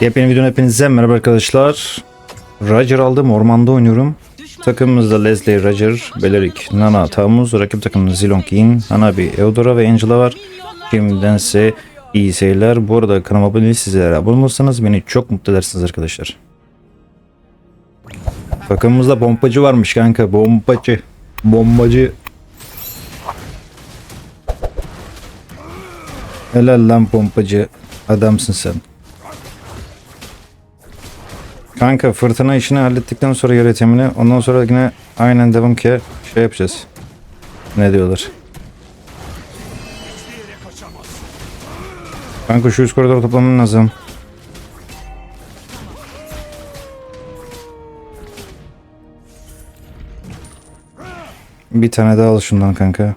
Yepyeni videonun hepinize merhaba arkadaşlar. Roger aldım ormanda oynuyorum. Takımımızda Leslie, Roger, Belerik, Nana, Tamuz, rakip takımda Zilong Yin, Hanabi, Eudora ve Angela var. Şimdidense iyi seyirler. Bu arada kanalıma abone değilseniz sizlere abone olursanız beni çok mutlu edersiniz arkadaşlar. Takımımızda bombacı varmış kanka bombacı. Bombacı. Helal lan pompacı. Adamsın sen. Kanka fırtına işini hallettikten sonra yönetimini ondan sonra yine aynen devam ki şey yapacağız. Ne diyorlar? Kanka şu üst koridoru toplamam lazım. Bir tane daha al şundan kanka.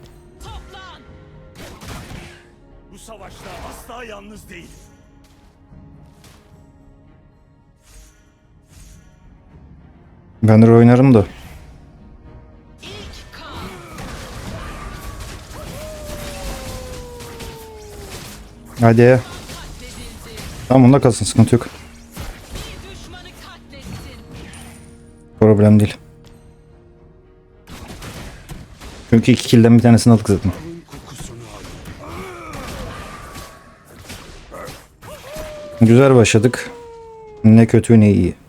De oynarım da. Hadi. Tamam bunda kalsın sıkıntı yok. Problem değil. Çünkü iki kill'den bir tanesini aldık zaten. Güzel başladık. Ne kötü ne iyi.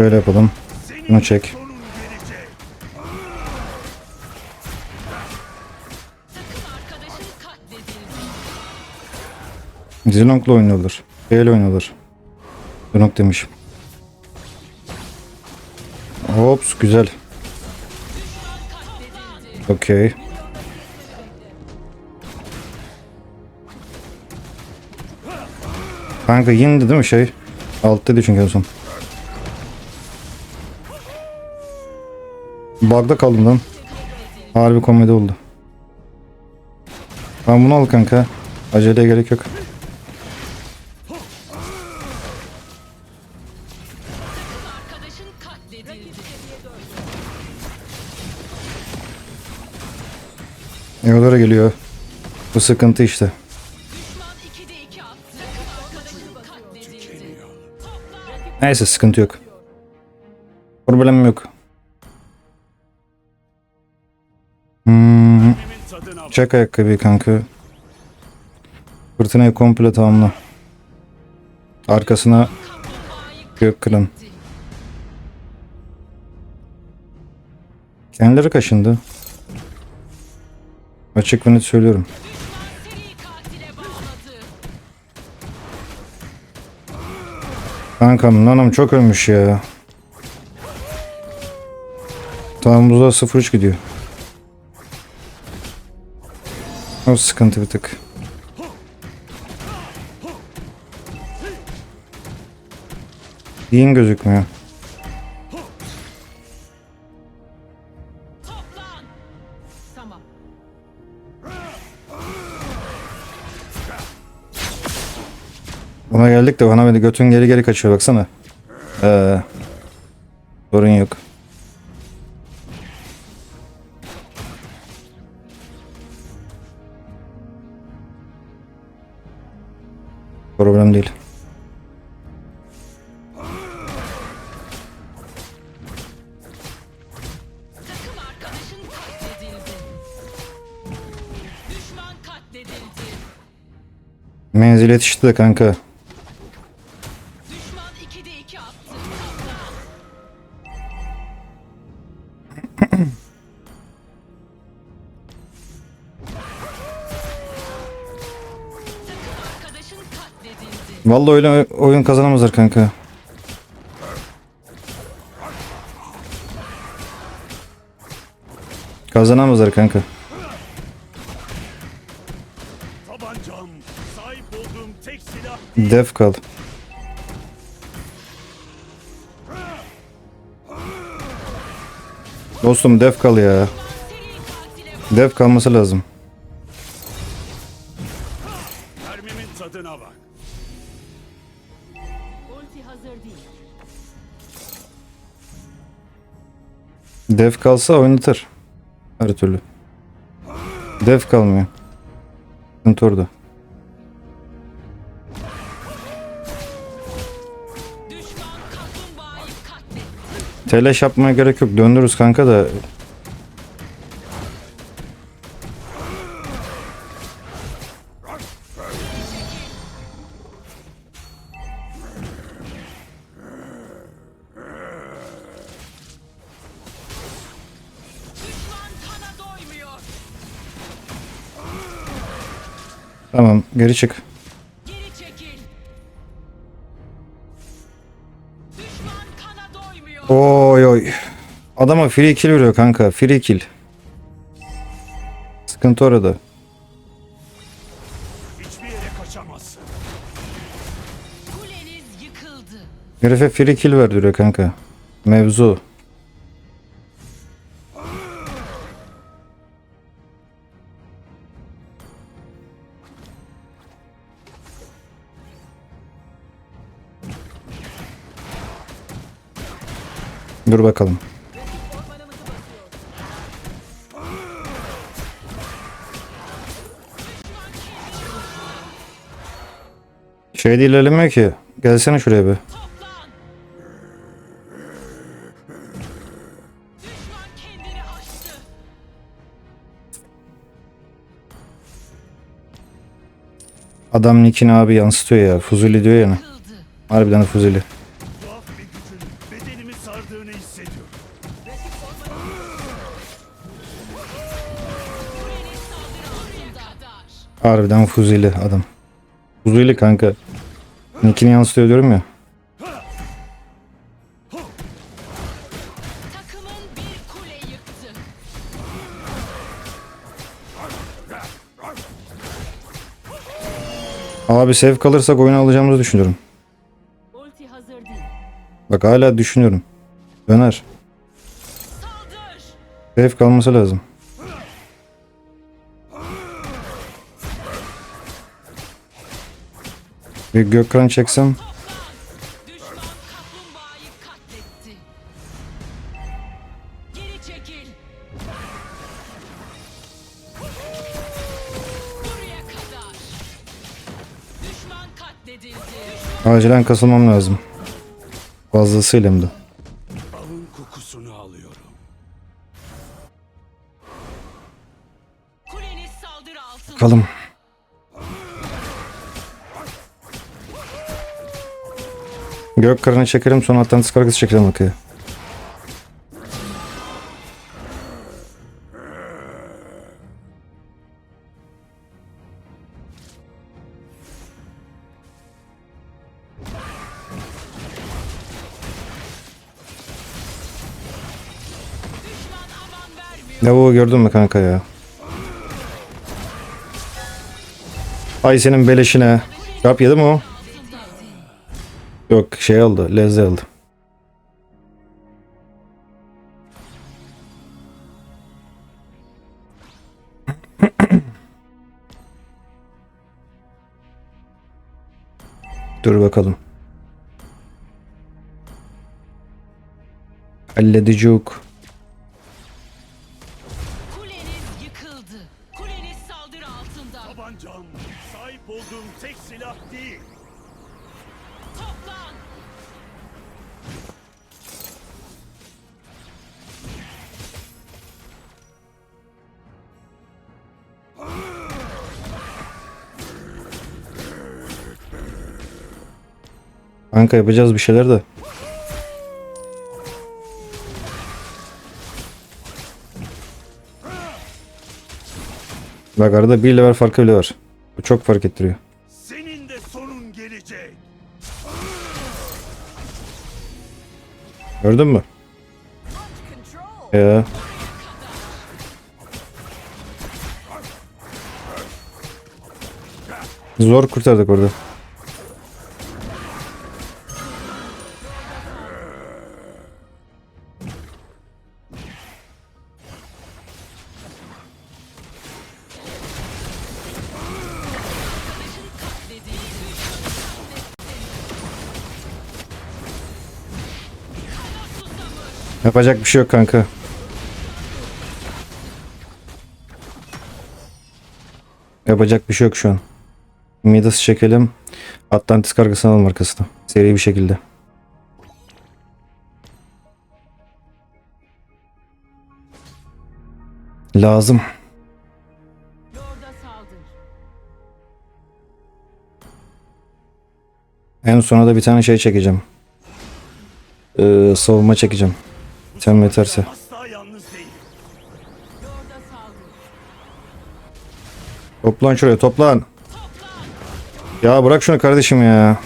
Böyle yapalım. Bunu çek. Zilong'la oynuyorlar. Böyle oynuyorlar. Zilong demişim. Hops güzel. Okey. Kanka yindi değil mi şey? Alt dedi çünkü en son. Bug'da kaldım lan. Harbi komedi oldu. Tamam bunu al kanka. Aceleye gerek yok. Eudora geliyor. Bu sıkıntı işte. Düşman 2'de 2 attı. Takım arkadaşın katledildi. Neyse sıkıntı yok. Problem yok. Hmm, çek ayakkabıyı kanka. Fırtınayı komple tamamla. Arkasına gök kırın. Kendileri kaşındı. Açık ve net söylüyorum. Kankam nanam çok ölmüş ya. Tamam buza 0-3 gidiyor. O sıkıntı bir tık. Yiyin gözükmüyor. Buna geldik de bana beni götün geri geri kaçıyor baksana. Ee, sorun yok. Problem değil. Menzil yetişti de kanka. Vallahi öyle oyun kazanamazlar kanka. Kazanamazlar kanka. Def kal. Dostum def kal ya. Def kalması lazım. Def kalsa oynatır. Her türlü. Def kalmıyor. Sıkıntı orada. Telaş yapmaya gerek yok. Döndürürüz kanka da. Tamam geri çık. Oy oy. Adama free kill veriyor kanka. Free kill. Sıkıntı orada. Herife free kill verdiriyor kanka. Mevzu. Dur bakalım. Şey de ilerlemiyor ki. Gelsene şuraya bir. Adam nickini abi yansıtıyor ya. Fuzuli diyor ya. Harbiden fuzuli. Harbiden fuzili adam. Fuzuli kanka. Nickini yansıtıyor diyorum ya. Abi sev kalırsak oyunu alacağımızı düşünüyorum. Bak hala düşünüyorum. Döner. Sev kalması lazım. Düşman katledildi. Düşman Acilen kasılmam lazım. Fazlasıyla hem de. Avın kokusunu alıyorum. Bakalım. Gök karını çekerim sonra Atlantis bakıyor. Düşman aman vermiyor. Lavuğu gördün mü kanka ya? Ay senin beleşine. Yap yedi mi o? Yok şey aldı. Lezze aldı. Dur bakalım. Halledicuk. Kuleniz yıkıldı. Kuleniz saldırı altında. Tabancam sahip olduğum tek silah değil. Kanka yapacağız bir şeyler de. Bak arada bir level farkı bile var. Bu çok fark ettiriyor. Senin de sonun gelecek. Gördün mü? Ya. Zor kurtardık orada. Yapacak bir şey yok kanka. Yapacak bir şey yok şu an. Midas çekelim. Atlantis kargasını alalım arkasına. Seri bir şekilde. Lazım. En sona da bir tane şey çekeceğim. Ee, savunma çekeceğim. Sen yeterse. Toplan şuraya toplan. Ya bırak şunu kardeşim ya.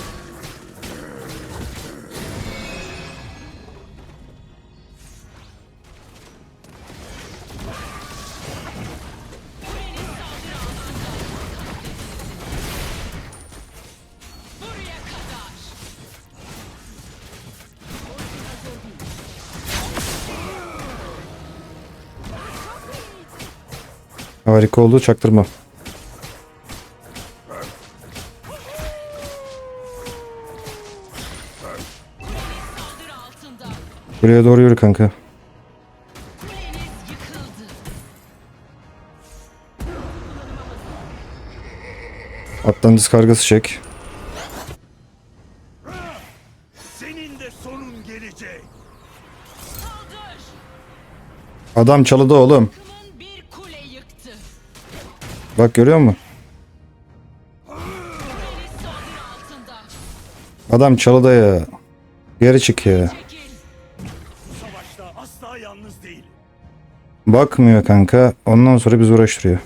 Harika oldu çaktırma. Buraya doğru yürü kanka. Atlantis kargası çek. Senin de sonun gelecek. Adam çalıda oğlum. Bak görüyor musun? Adam çalıda ya. Geri çık ya. Bakmıyor kanka. Ondan sonra biz uğraştırıyor.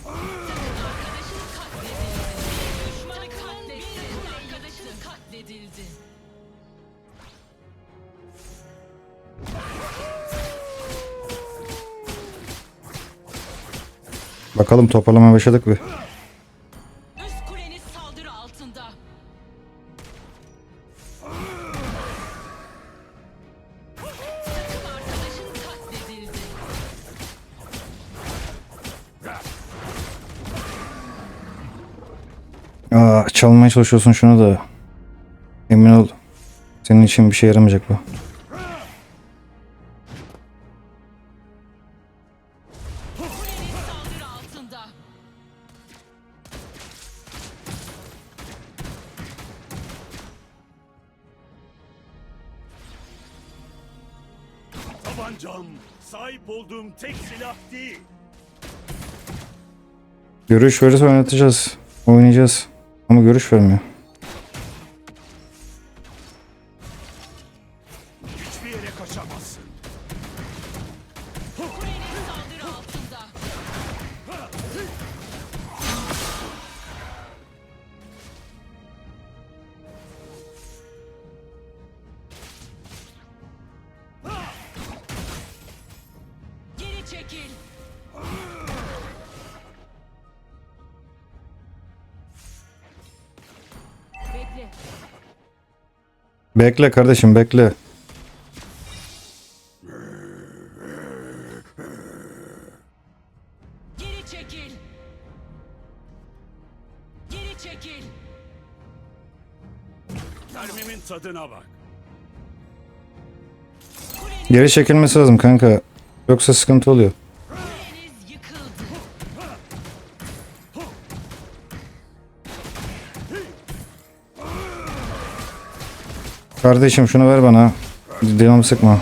Bakalım toparlamaya başladık mı? Üst. Aa, çalmaya çalışıyorsun şunu da. Emin ol. Senin için bir şey yaramayacak bu. Görüş verirse oynatacağız. Oynayacağız. Ama görüş vermiyor. Bekle. Kardeşim bekle. Geri çekil. Geri çekil. Termimin tadına bak. Geri çekilmesi lazım kanka. Yoksa sıkıntı oluyor. Kardeşim şunu ver bana. Dinamı sıkma.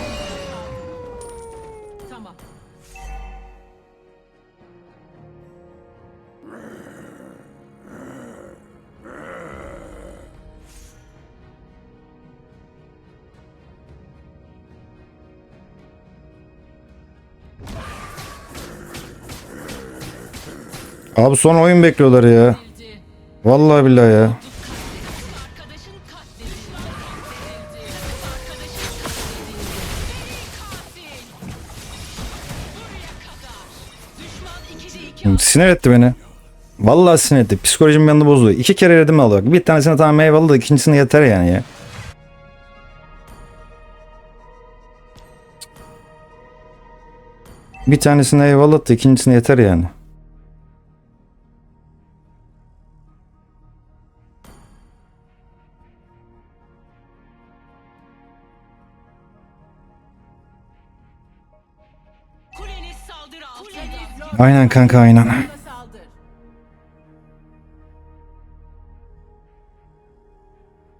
Abi son oyun bekliyorlar ya. Vallahi billahi ya. Sinir etti beni. Vallahi sinir etti. Psikolojim bir anda bozuldu. İki kere yedim aldı bak. Bir tanesine tamam eyvallah da ikincisine yeter yani ya. Bir tanesine eyvallah da ikincisine yeter yani. Aynen kanka aynen.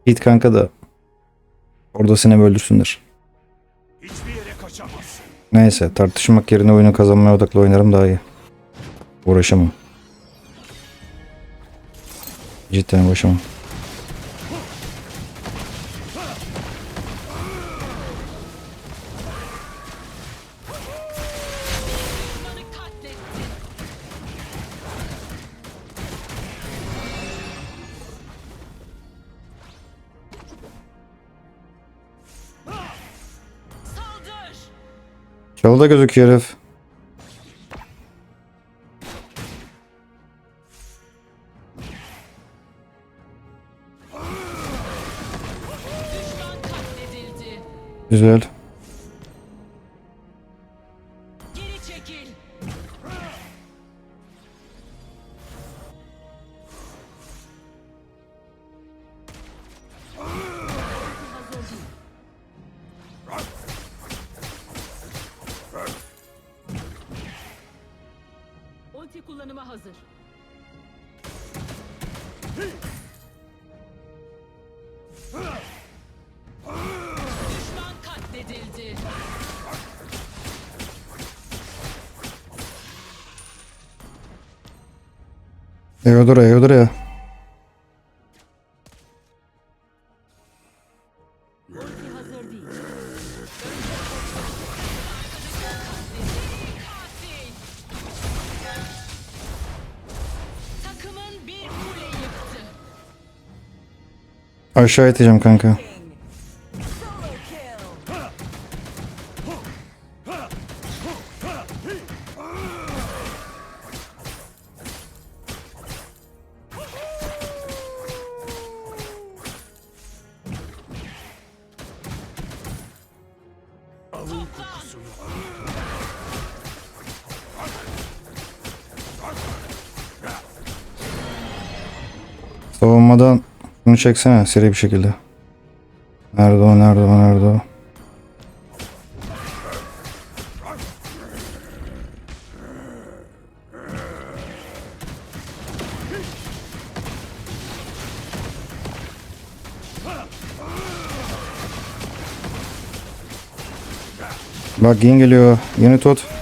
Git kanka da orada seni öldürsünler. Neyse tartışmak yerine oyunu kazanmaya odaklı oynarım daha iyi. Uğraşamam. Cidden uğraşamam. Çalıda gözüküyor herif. Güzel. Ulti kullanıma hazır. Düşman katledildi. Eodora Eodora. Aşağı iteceğim kanka. Savunmadan bunu çeksene seri bir şekilde. Nerede o nerede o nerede o? Bak yine geliyor. Yeni tot.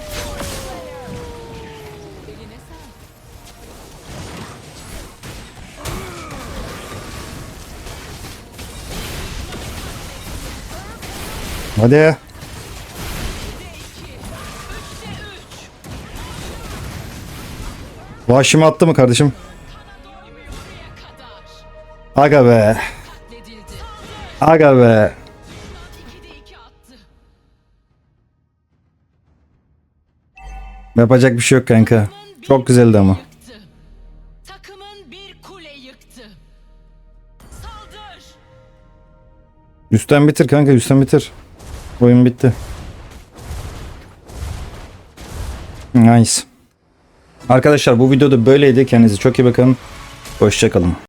Hadi. Vahşimi attı mı kardeşim? Aga be. Aga be. 2'de 2 attı. Yapacak bir şey yok kanka. Çok güzeldi ama. Üstten bitir kanka üstten bitir. Oyun bitti. Nice. Arkadaşlar bu videoda böyleydi. Kendinize çok iyi bakın. Hoşçakalın.